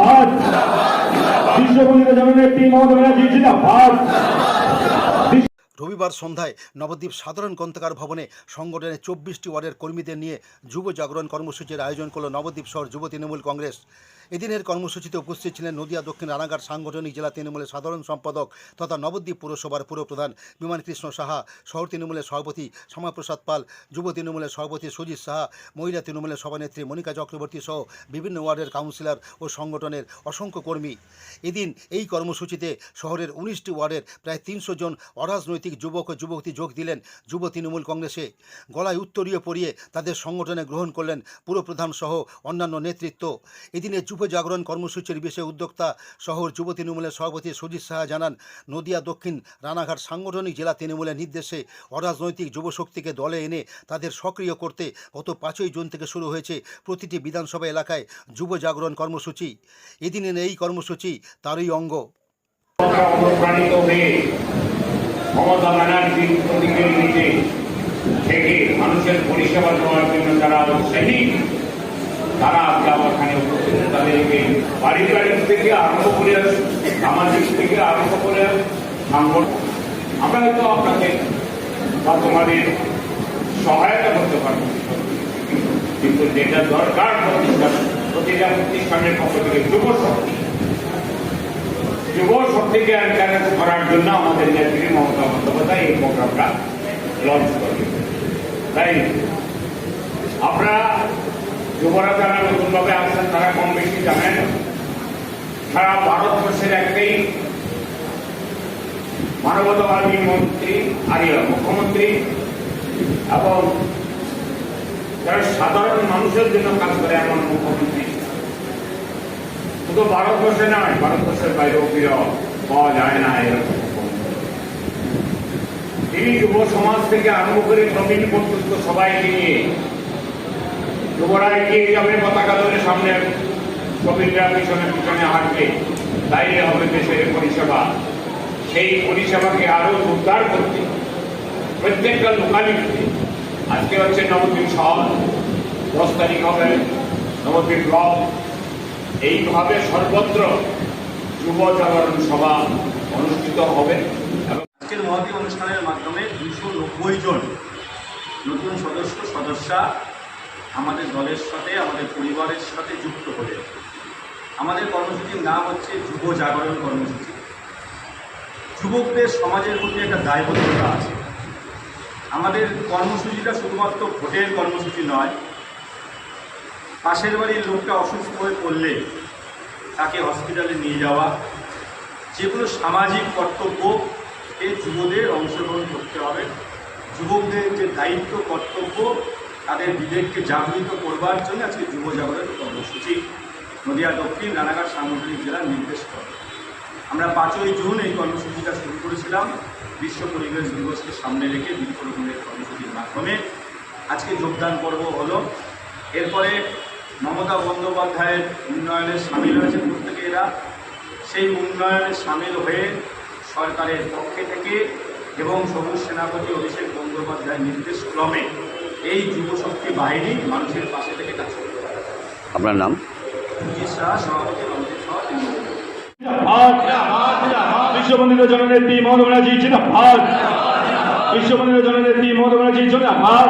জিন্দাবাদ। ব্যানার্জি, জিন্দাবাদ। রবিবার সন্ধ্যায় নবদ্বীপ সাধারণ গ্রন্থাগার ভবনে সংগঠনের চব্বিশটি ওয়ার্ডের কর্মীদের নিয়ে যুব জাগরণ কর্মসূচির আয়োজন করল নবদ্বীপ শহর যুব তৃণমূল কংগ্রেস। এদিনের কর্মসূচিতে উপস্থিত ছিলেন নদিয়া দক্ষিণ রানাঘাট সাংগঠনিক জেলা তৃণমূলের সাধারণ সম্পাদক তথা নবদ্বীপ পুরসভার পুরপ্রধান বিমান কৃষ্ণ সাহা, শহর তৃণমূলের সভাপতি শ্যামাপ্রসাদ পাল, যুব তৃণমূলের সভাপতি সুজিত সাহা, মহিলা তৃণমূলের সভানেত্রী মনিকা চক্রবর্তী সহ বিভিন্ন ওয়ার্ডের কাউন্সিলর ও সংগঠনের অসংখ্য কর্মী। এদিন এই কর্মসূচিতে শহরের উনিশটি ওয়ার্ডের প্রায় তিনশো জন অরাজনৈতিক যুবক ও যুবতী যোগ দিলেন যুব তৃণমূল কংগ্রেসে। গলায় উত্তরীয় পরিয়ে তাদের সংগঠনে গ্রহণ করলেন পুরপ্রধান সহ অন্যান্য নেতৃত্ব। এদিনে যুব জাগরণ কর্মসূচির বিষয়ে উদ্যোক্তা শহর যুব তৃণমূলের সভাপতি সুজিত সাহা জানান, নদিয়া দক্ষিণ রানাঘাট সাংগঠনিক জেলা তৃণমূলের নির্দেশে অরাজনৈতিক যুবশক্তিকে দলে এনে তাদের সক্রিয় করতে গত পাঁচই জুন থেকে শুরু হয়েছে প্রতিটি বিধানসভা এলাকায় যুব জাগরণ কর্মসূচি। এদিনের এই কর্মসূচি তারই অঙ্গ। থেকে মানুষের পরিষেবা দেওয়ার জন্য যারা উৎসাহী, তারা আজকে বাড়ি বাড়ি থেকে আরম্ভ করে সামাজিক থেকে আরম্ভ করে আমরা হয়তো আপনাদের বা তোমাদের সহায়তা করতে পারব। কিন্তু যেটা দরকার প্রতিষ্ঠান প্রতিটা প্রতিষ্ঠানের পক্ষ থেকে যুব শক্তি যুব শক্তিকে এনকারেজ করার জন্য আমাদের নেত্রী মমতা বন্দ্যোপাধ্যায় এই প্রোগ্রামটা লঞ্চ করবে তাই আপনারা যুবরা যারা নতুনভাবে আসছেন, তারা কম জানেন, সারা ভারতবর্ষের একটাই মানবতাবাদী মন্ত্রী আর মুখ্যমন্ত্রী এবং যারা সাধারণ মানুষের জন্য কাজ করে এমন মুখ্যমন্ত্রী। শুধু ভারতবর্ষে নয়, ভারতবর্ষের বাইরেও ফিরেও পাওয়া যায় না এরকম তিনি যুব সমাজ থেকে আরম্ভ করে প্রবীণ পর্যন্ত সবাইকে নিয়ে যুবরা এগিয়ে যাবে পতাকা ধরে সামনে প্রবীণরা পিছনে পিছনে হাঁটবে তাইলে হবে দেশের পরিষেবা। সেই পরিষেবাকে আরও উদ্ধার করতে প্রত্যেকটা লোকালিটিতে আজকে হচ্ছে নবদ্বীপ শহর, দশ তারিখ হবে নবদ্বীপ ব্লক। এইভাবে সর্বত্র যুব জাগরণ সভা অনুষ্ঠিত হবে। আজকের মহতী অনুষ্ঠানের মাধ্যমে দুশো নব্বই জন নতুন সদস্য, সদস্যা আমাদের দলের সাথে, আমাদের পরিবারের সাথে যুক্ত হলে আমাদের কর্মসূচির নাম হচ্ছে যুব জাগরণ কর্মসূচি। যুবকদের সমাজের প্রতি একটা দায়বদ্ধতা আছে। আমাদের কর্মসূচিটা শুধুমাত্র ভোটের কর্মসূচি নয়, পাশের বাড়ির লোকটা অসুস্থ হয়ে পড়লে তাকে হসপিটালে নিয়ে যাওয়া যেগুলো সামাজিক কর্তব্য এই যুবদের অংশগ্রহণ করতে হবে। যুবকদের যে দায়িত্ব, কর্তব্য, তাদের বিবেককে জাগরিত করবার জন্য আজকে যুব জাগরণ কর্মসূচি। নদিয়া দক্ষিণ রানাঘাট সাংগঠনিক জেলার নির্দেশ করে। আমরা পাঁচই জুন এই কর্মসূচিটা শুরু করেছিলাম। বিশ্ব পরিবেশ দিবসকে সামনে রেখে বৃক্ষরোপণের কর্মসূচির মাধ্যমে আজকে যোগদান পর্ব হলো। এরপরে মমতা বন্দ্যোপাধ্যায়ের উন্নয়নে সামিল হয়েছে প্রত্যেকে এরা। সেই উন্নয়নে সামিল হয়ে সরকারের পক্ষে থেকে এবং সবুজ সেনাপতি অভিষেক বন্দ্যোপাধ্যায়ের নির্দেশ ক্রমে এই যুবশক্তি বাহিনী মানুষের পাশে থেকে কাজ করতে পারে। আপনার নাম? বিশ্ববঙ্গের জননেত্রী মমতা ব্যানার্জি জিন্দাবাদ বিশ্ববঙ্গের জননেত্রী মমতা ব্যানার্জি জিন্দাবাদ